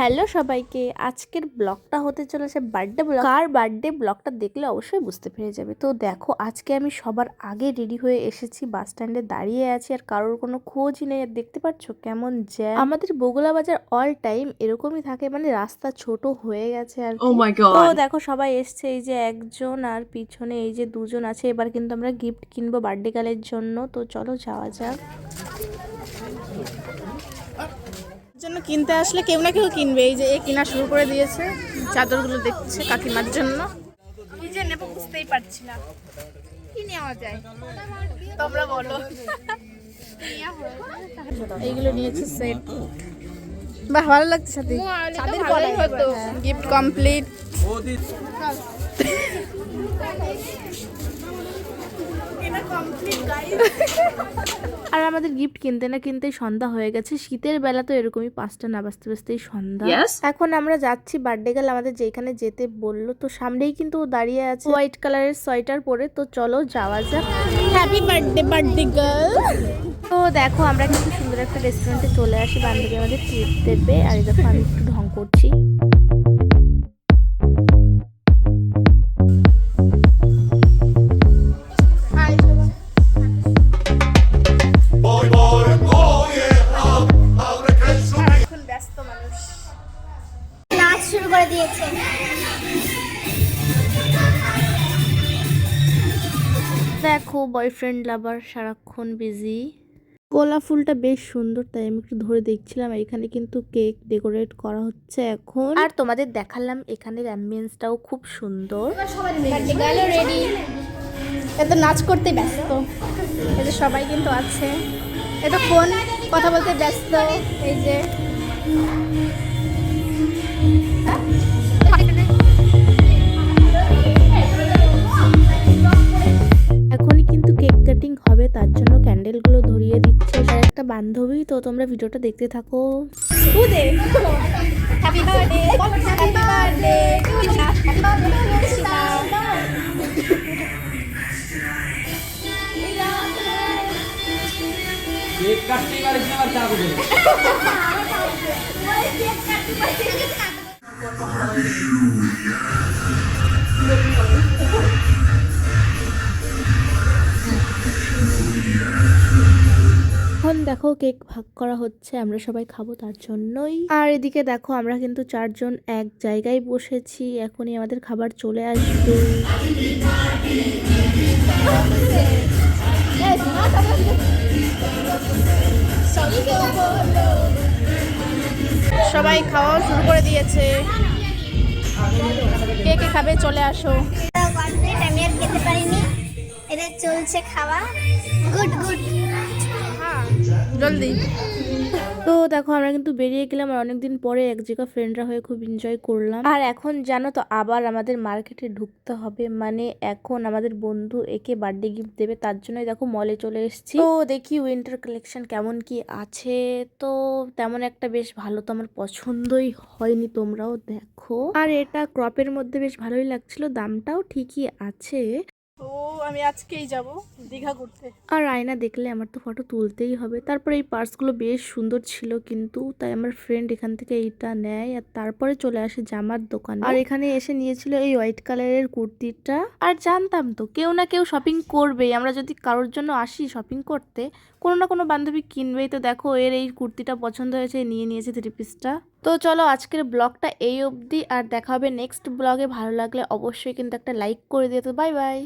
Hello সবাইকে। আজকের ব্লগটা হতে চলেছে বার্থডে ব্লগ কার বার্থডে ব্লগটা দেখলে অবশ্যই বুঝতে পেরে যাবে। তো দেখো আজকে আমি সবার আগে রেডি হয়ে এসেছি বাস স্ট্যান্ডে দাঁড়িয়ে আছি আর কারোর কোনো খোঁজই নেই। আর দেখতে পাচ্ছ কেমন জ্যাম আমাদের বগুলা বাজার অল টাইম এরকমই থাকে মানে রাস্তা ছোট হয়ে গেছে আর। Oh তো দেখো সবাই এসছে এই যে একজন আর পিছনে এই যে দুজন আছে। এবার কিন্তু আমরা গিফট কিনবো বার্থডে কালের জন্য। তো চলো যাওয়া যাক। জন্য কিনতে আসলে কেউ না কেউ কিনবে। এই যে এ কিনা শুরু করে দিয়েছে চাদরগুলো দেখছে কাকিমার জন্য। কি যে নেব বুঝতেই পারছি না কি নেওয়া যায়? তোমরা বলো। এইগুলো নিয়েছি সেট। বাহ ভালো লাগছে সাথে। ছাদের পরে গিফট কমপ্লিট আর আমাদের গিফট কিনতে না কিনতেই সন্ধ্যা হয়ে গেছে। শীতের বেলা তো এরকমই পাঁচটা না বাজতে বাজতেই সন্ধ্যা। এখন আমরা যাচ্ছি বার্থডে গেল আমাদের যেখানে যেতে বলল। তো সামনেই কিন্তু ও দাঁড়িয়ে আছে। হোয়াইট কালারের সোয়েটার পরে। তো চলো যাওয়া যাক। হ্যাপি বার্থডে বার্থডে গার্ল তো দেখো আমরা কিন্তু সুন্দর একটা রেস্টুরেন্টে চলে আসি। বান্ধবী আমাদের ট্রিট দেবে। আর এই দেখো আমি একটু ঢং করছি। দেখো বয়ফ্রেন্ড লাভার সারাক্ষণ বিজি গোলাপ ফুলটা বেশ সুন্দর তাই আমি একটু ধরে দেখছিলাম। এখানে কিন্তু কেক ডেকোরেট করা হচ্ছে এখন। আর তোমাদের দেখালাম এখানের অ্যাম্বিয়েন্সটাও খুব সুন্দর। রেডি এ তো নাচ করতে ব্যস্ত। এই যে সবাই কিন্তু আছে। এ তো ফোন কথা বলতে ব্যস্ত। এই যে একটা বান্ধবী তো তোমরা ভিডিওটা দেখতে থাকো। উদে happy birthday happy birthday happy birthday এখন দেখো কেক ভাগ করা হচ্ছে, আমরা সবাই খাব তার জন্যই। আর এদিকে দেখো আমরা কিন্তু চারজন এক জায়গায় বসেছি, এখনই আমাদের খাবার চলে আসবে। সবাই খাওয়া শুরু করে দিয়েছে। কে কে খাবে চলে আসো। আমি আর খেতে পারিনি। এটা চলছে খাওয়া। Good good. জলদি। তো দেখো, আমরা কিন্তু বেরিয়ে গেলাম আর অনেকদিন পরে এক জায়গা ফ্রেন্ডরা হয়ে খুব এনজয় করলাম। আর এখন জানো তো, আবার আমাদের মার্কেটে ঢুকতে হবে। মানে এখন আমাদের বন্ধু একে বার্থডে গিফট দেবে, তার জন্যই দেখো মলে চলে এসেছি। তো দেখি উইন্টার কালেকশন কেমন কি আছে। তো তেমন একটা বেশ ভালো তো আমার পছন্দই হয়নি, তোমরাও দেখো। আর এটা ক্রপের মধ্যে বেশ ভালোই লাগছিল, দামটাও ঠিকই আছে। আমি আজকেই যাব দীঘা ঘুরতে। আর আয়না দেখলে আমার তো ফটো তুলতেই হবে। তারপরে এই পার্সগুলো বেশ সুন্দর ছিল কিন্তু, তাই আমার ফ্রেন্ড এখান থেকে এইটা নেয় আর তারপরে চলে আসে জামার দোকানে। আর এখানে এসে নিয়েছিল এই হোয়াইট কালারের কুর্তিটা। আর জানতাম তো, কেউ না কেউ শপিং করবেই। আমরা যদি কারোর জন্য আসি শপিং করতে, কোনো না কোনো বান্ধবী কিনবেই। তো দেখো, এর এই কুর্তিটা পছন্দ হয়েছে নিয়ে নিয়েছে থ্রি পিসটা তো চলো, আজকের ব্লগটা এই অবধি। আর দেখা হবে নেক্সট ব্লগে ভালো লাগলে অবশ্যই কিন্তু একটা লাইক করে দিও তো বাই বাই